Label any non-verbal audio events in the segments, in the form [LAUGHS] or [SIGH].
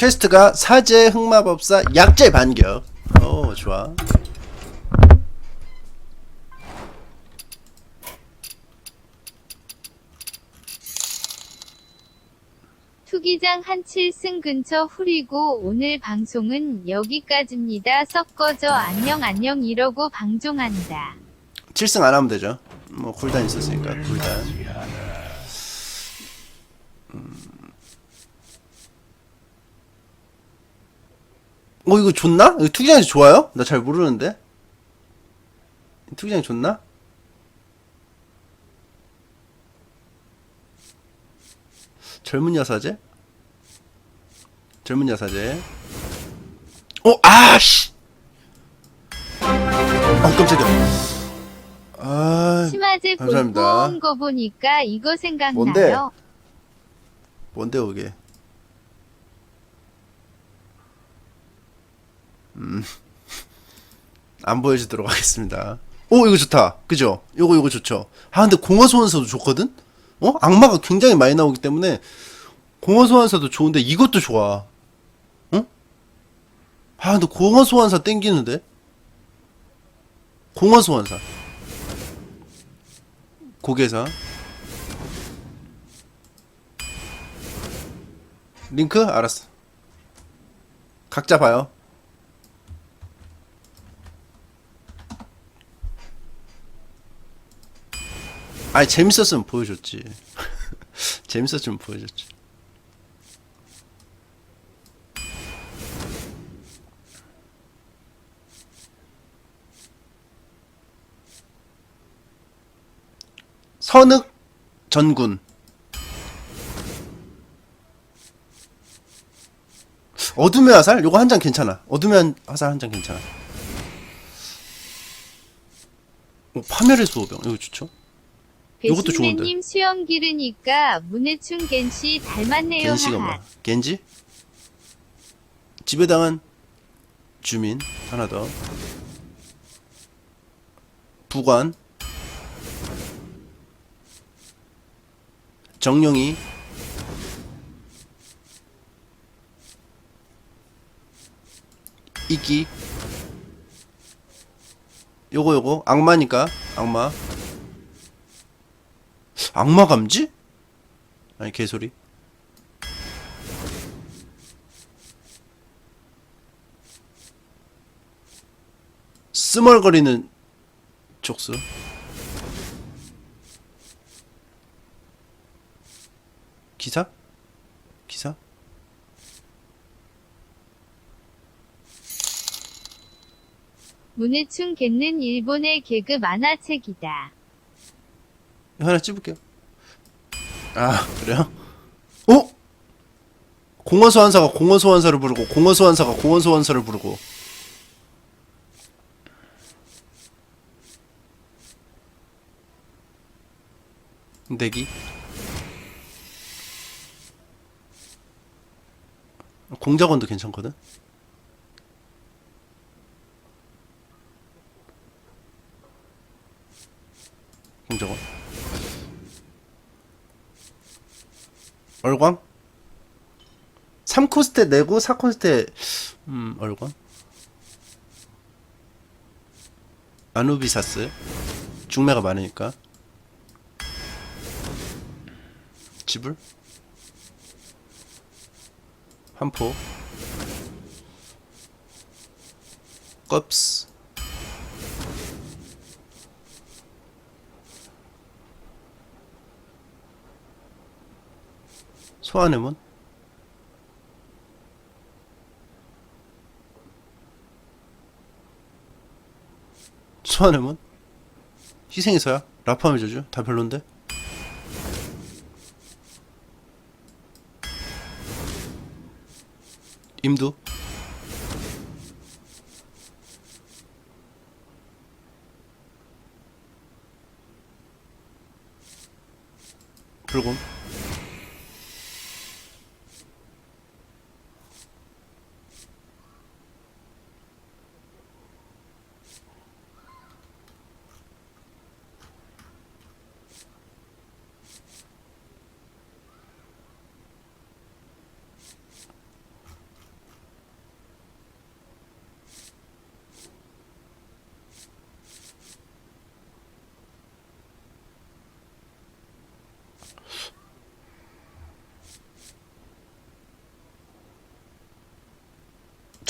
퀘스트가 사제 흑마법사 약제 반격. 오 좋아. 투기장 한칠승 근처 후리고 오늘 방송은 여기까지입니다. 섞어져 안녕 안녕 이러고 방종한다. 7승 안 하면 되죠. 뭐 굴단 있었으니까 굴단. 어 이거 좋나? 이거 투기장이 좋아요? 나 잘 모르는데. 투기장이 좋나? 젊은 여사제? 젊은 여사제. 어, 아씨. 어, 깜짝이야. 아, 심화제 감사합니다. 온거 보니까 이거 생각나요. 뭔데? 뭔데 그게? 음, 안 보여주도록 하겠습니다. 오 이거 좋다, 그죠? 요거 요거 좋죠. 아 근데 공허 소환사도 좋거든. 어 악마가 굉장히 많이 나오기 때문에 공허 소환사도 좋은데 이것도 좋아. 응? 아 근데 공허 소환사 땡기는데? 공허 소환사. 고개사. 링크? 알았어. 각자 봐요. 아니 재밌었으면 보여줬지. [LAUGHS] 재밌었으면 보여줬지. 선흑 전군. 어둠의 화살? 요거 한 장 괜찮아. 어둠의 화살 한 장 괜찮아. 오, 파멸의 수호병. 이거 좋죠? 요것도 좋은데. 배신배님 수영 기르니까 문해충 겐시 닮았네요. 하하. 뭐야? 겐지? 지배당한 주민 하나 더. 부관 정령이 이기 요거 요거 악마니까 악마 악마 감지? 아니 개소리 스멀거리는 족수 기사? 기사? 문해충 겐는 일본의 개그 만화책이다. 하나 찝을게요. 아 그래요? 어? 공허 소환사가 공허 소환사를 부르고 공허 소환사가 공허 소환사를 부르고. 내기? 공작원도 괜찮거든? 공작원 얼광? 3코스테 내고 4코스테 음. 얼광? 아누비사스? 중매가 많으니까. 지불? 한포? 껍스 소환의 문 소환의 문 희생해서야? 라파메 저주? 다 별론데? 임두? 불곰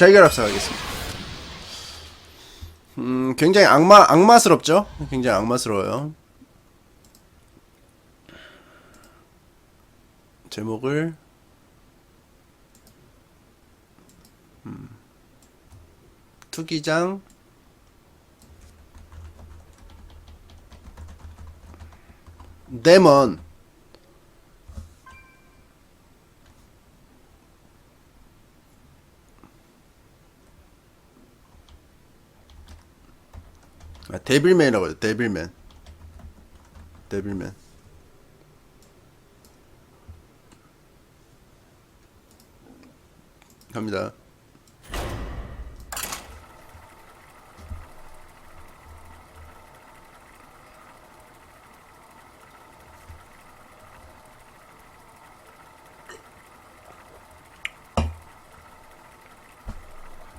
절결 합사 가겠습니다. 음, 굉장히 악마 악마스럽죠? 굉장히 악마스러워요. 제목을 음, 투기장 데몬 데빌맨이라고 해요. 데빌맨. 데빌맨. 갑니다.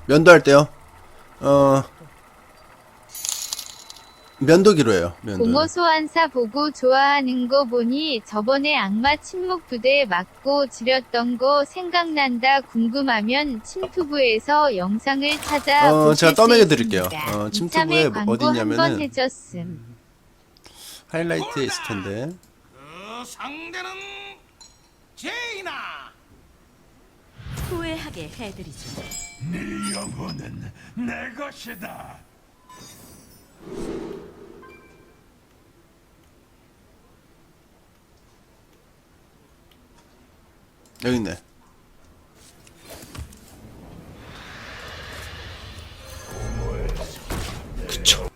면도할 때요. 어 면도기로 해요. 면도. 공호 소환사 보고 좋아하는 거 보니 저번에 악마 침묵 부대 맞고 지렸던 거 생각난다 궁금하면 침투부에서 영상을 찾아 어, 보실 제가 수 떠먹여 드릴게요. 어, 이참에 침투부에 광고 어디냐면은- 한번 해줬음. 하이라이트에 있을 텐데. 그 상대는 제이나 후회하게 해드리죠. 네 영혼은 내 것이다 여기 있네. 그쵸.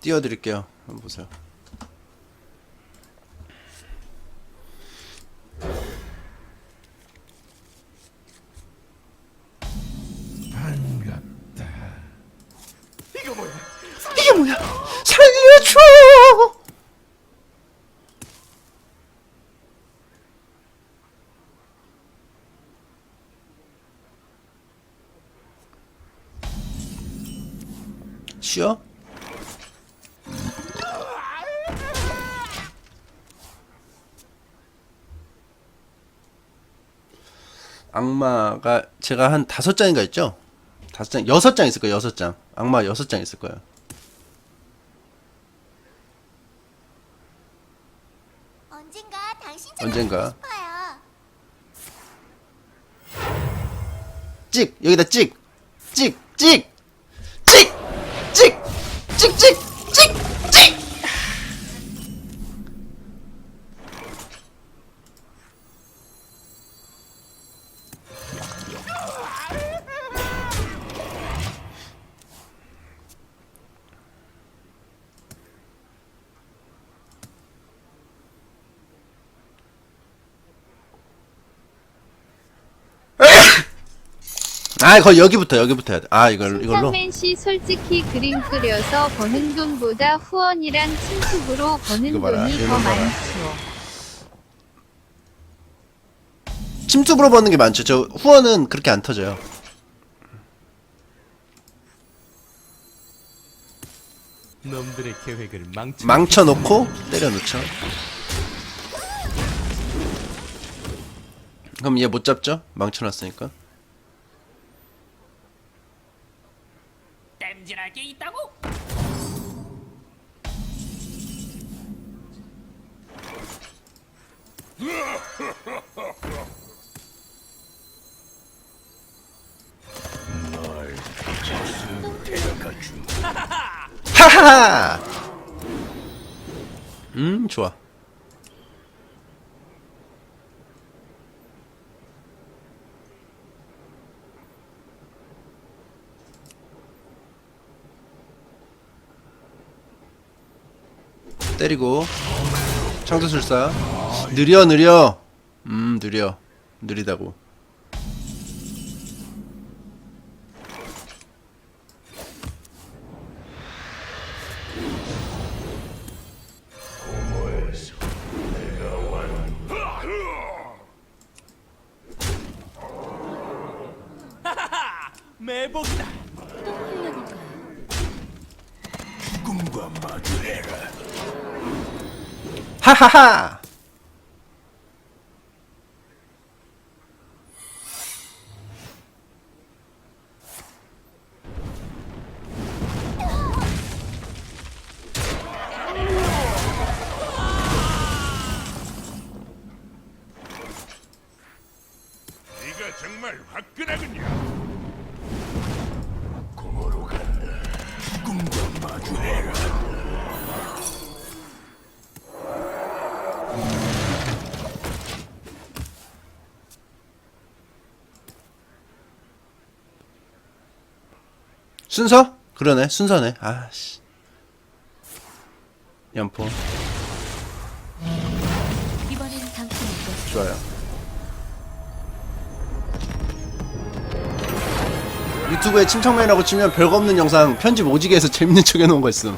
띄워드릴게요. 한번 보세요. 쉬어? 악마가 제가 한 다섯 장인가 있죠? 다섯 장, 여섯 장 있을 거예요. 여섯 장. 악마 여섯 장 있을 거예요. 언젠가 당신처럼 언젠가. 되고 싶어요. 찍 여기다 찍, 찍, 찍, 찍, 찍, 찍, 아, 거의 여기부터 여기부터 해야 돼. 아, 이걸 이걸로. 상맨 씨 솔직히 그림 그려서 버는 돈보다 후원이랑 침투부로 버는 이거 봐라, 돈이 이거 더 봐라. 많죠. 침투부로 버는 게 많죠. 저 후원은 그렇게 안 터져요. 놈들의 계획을 망치 망쳐놓고 때려놓죠. 그럼 얘 못 잡죠? 망쳐놨으니까. 땜질할 게 있다고? 하하하! 음, 좋아. 때리고. 창조술사. 느려 느려. 음 느려. 느리다고. 매복이다. 하하하! 네가 정말 화끈하군요. 고모로 간다. 죽음과 마주해라. 순서? 그러네 순서네. 아씨. 연포. 이번엔. 좋아요. 유튜브에 침착맨이라고 치면 별거 없는 영상 편집 오지게 해서 재밌는 척 해놓은 거 있음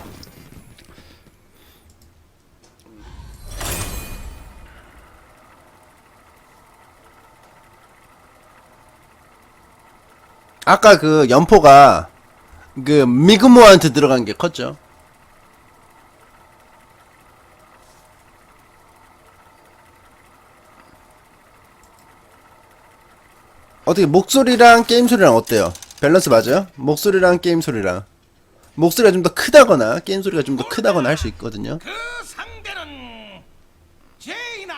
아까 그 연포가 그 미그모한테 들어간 게 컸죠 어떻게 목소리랑 게임 소리랑 어때요? 밸런스 맞아요? 목소리랑 게임 소리랑 목소리가 좀 더 크다거나 게임 소리가 좀 더 크다거나 할 수 있거든요. 그 상대는 제이나.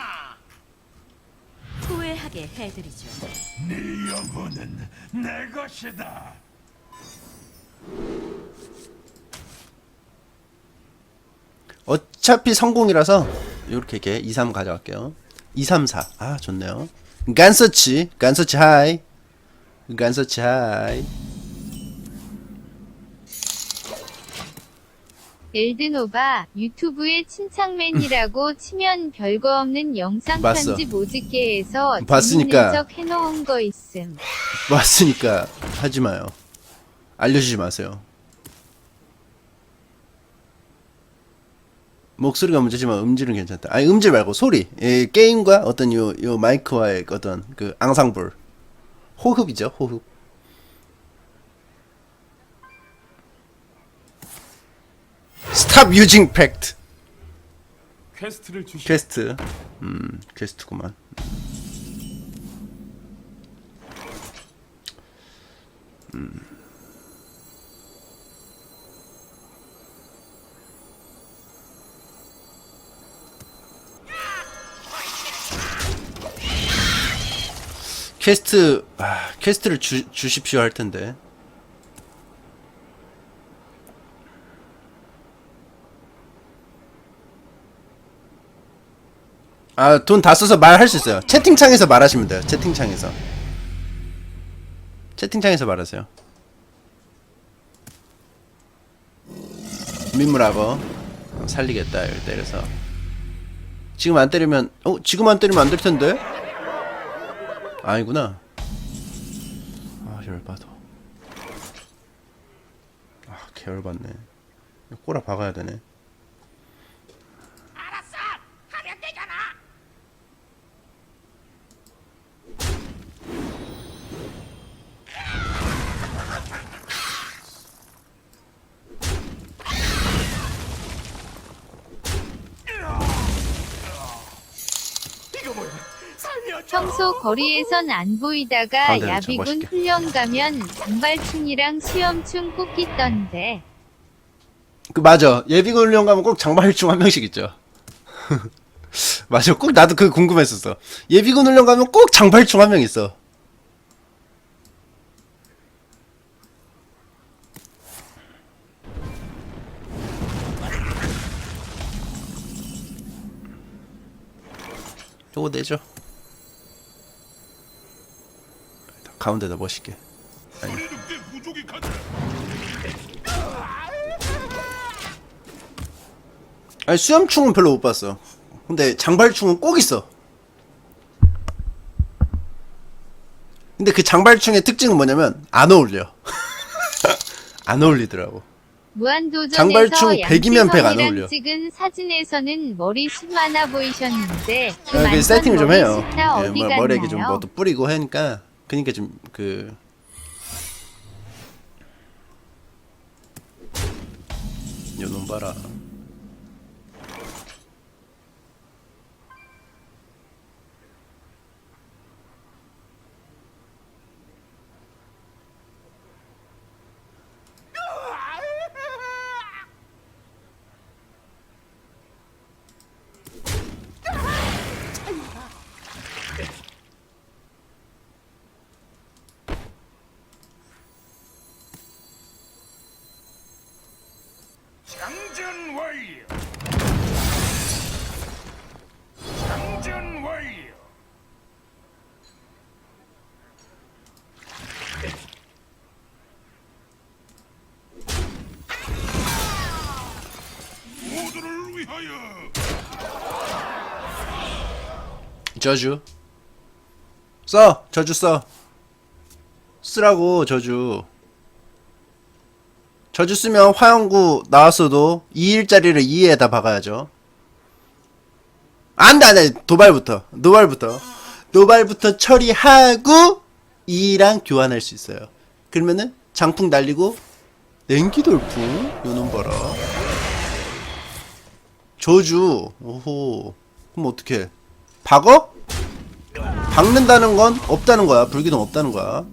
후회하게 해드리죠. 네 영혼은 내 것이다. 어차피 성공이라서 이렇게 이렇게 2, 3 가져갈게요. 2, 3, 4. 아 좋네요. 간서치, 간서치 하이, 간서치 하이. 엘드노바 유튜브에 침착맨이라고 [LAUGHS] 치면 별거 없는 영상 봤어. 편집 오지게 해서 봤으니까. 재밌는 척 해놓은 거 있음. 왔으니까 하지 마요. 알려주지 마세요. 목소리가 문제지만 음질은 괜찮다. 아니 음질 말고 소리. 예, 게임과 어떤 요, 요 마이크와의 어떤 그 앙상블. 호흡이죠, 호흡. Stop using fact. 퀘스트를 주시. 퀘스트. 음, 퀘스트구만. 퀘스트 아, 퀘스트를 주, 주십시오 할 텐데. 아, 돈 다 써서 말할 수 있어요. 채팅창에서 말하시면 돼요. 채팅창에서. 채팅창에서 말하세요. 민물하고 살리겠다 이럴 때려서 지금 안 때리면 어 지금 안 때리면 안 될 텐데 아니구나. 아 열받아. 아 개열받네. 꼬라 박아야 되네 거리에선 안 보이다가 야비군 멋있게. 훈련 가면 장발충이랑 수염충 꼭 있던데. 그 맞아. 예비군 훈련 가면 꼭 장발충 한 명씩 있죠. [LAUGHS] 맞아. 꼭 나도 그거 궁금했었어. 예비군 훈련 가면 꼭 장발충 한 명 있어. 요거 내죠 가운데다 멋있게 간다. 아니 수염충은 별로 못 봤어. 근데 장발충은 꼭 있어. 근데 그 장발충의 특징은 뭐냐면 안 어울려. [LAUGHS] 안 어울리더라고. 장발충 백이면 백안 양치형이랑 어울려. 찍은 사진에서는 머리 숱 많아 보이셨는데 그 아, 그 많던 세팅을 좀 해요. 예, 뭐? 머리에 좀 뭐도 뿌리고 하니까 그니까 좀 그 요놈 봐라. 저주. 써 저주 써. 쓰라고 저주. 저주 쓰면 화영구 나왔어도 2일짜리를 2에다 박아야죠. 안돼 안돼. 도발부터. 도발부터. 도발부터 처리하고 2랑 교환할 수 있어요. 그러면은 장풍 날리고 냉기 돌풍 요놈 봐라 저주 오호 그럼 어떻게 박어? 박는다는 건 없다는 거야. 불기둥 없다는 거야.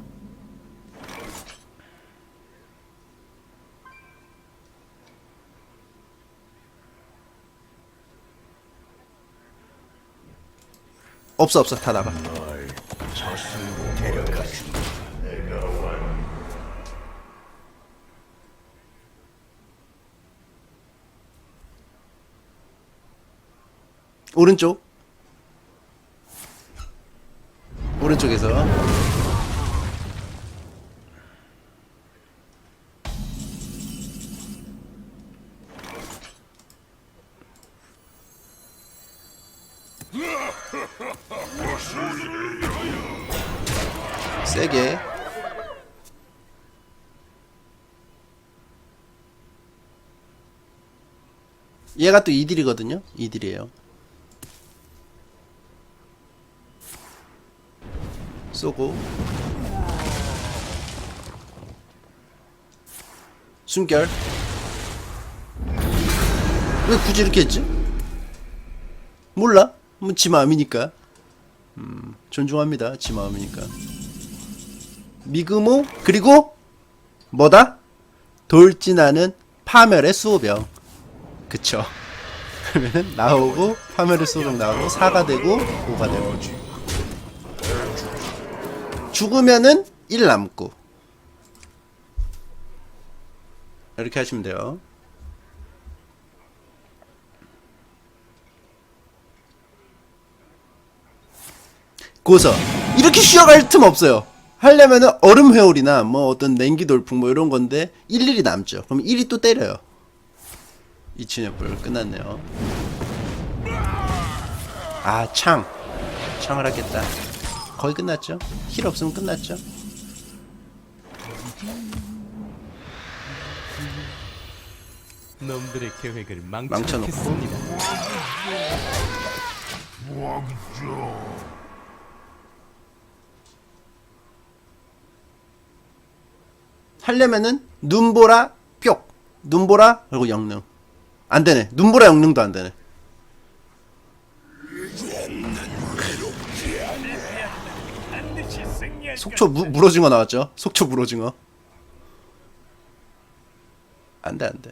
없어 없어 다 나가. 오른쪽. 오른쪽에서. 세게. 얘가 또 이딜이거든요. 이딜이에요 쏘고. 숨결. 왜 굳이 이렇게 했지? 몰라. 뭐 지 마음이니까. 음, 존중합니다. 지 마음이니까. 미그모 그리고 뭐다? 돌진하는 파멸의 수호병. 그쵸. [LAUGHS] 그러면은 나오고 파멸의 수호병 나오고 4가 되고 5가 되고 죽으면은 1 남고. 이렇게 하시면 돼요. 고서. 이렇게 쉬어갈 틈 없어요. 하려면은 얼음 회오리나 뭐 어떤 냉기 돌풍 뭐 이런 건데 일일이 남죠. 그럼 1이 또 때려요. 이춘의 불 끝났네요. 아 창. 창을 하겠다 거의 끝났죠? 힐 없으면 끝났죠? 놈들의 계획을 망쳐놓고. 하려면은 눈보라 뿅. 눈보라 그리고 영능. 안 되네. 눈보라 영능도 안 되네 속초 무, 물어징어 나왔죠? 속초 물어징어 안 돼 안 돼.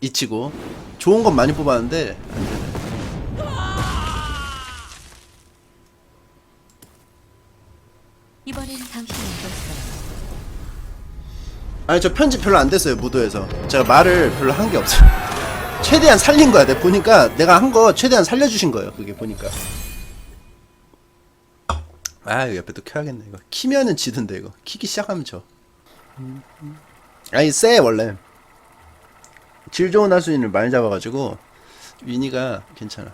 이치고. 좋은 건 많이 뽑았는데 안 되네. 이번엔 당신이 이겼어요. 아니 저 편집 별로 안 됐어요 무도에서. 제가 말을 별로 한 게 없어요. [LAUGHS] 최대한 살린 거야. 내가 보니까 내가 한 거 최대한 살려주신 거예요 그게 보니까 아 이거 옆에 또 켜야겠네 이거. 키면은 지던데 이거. 키기 시작하면 져. 아니 쎄 원래. 질 좋은 하수인을 많이 잡아가지고 위니가 괜찮아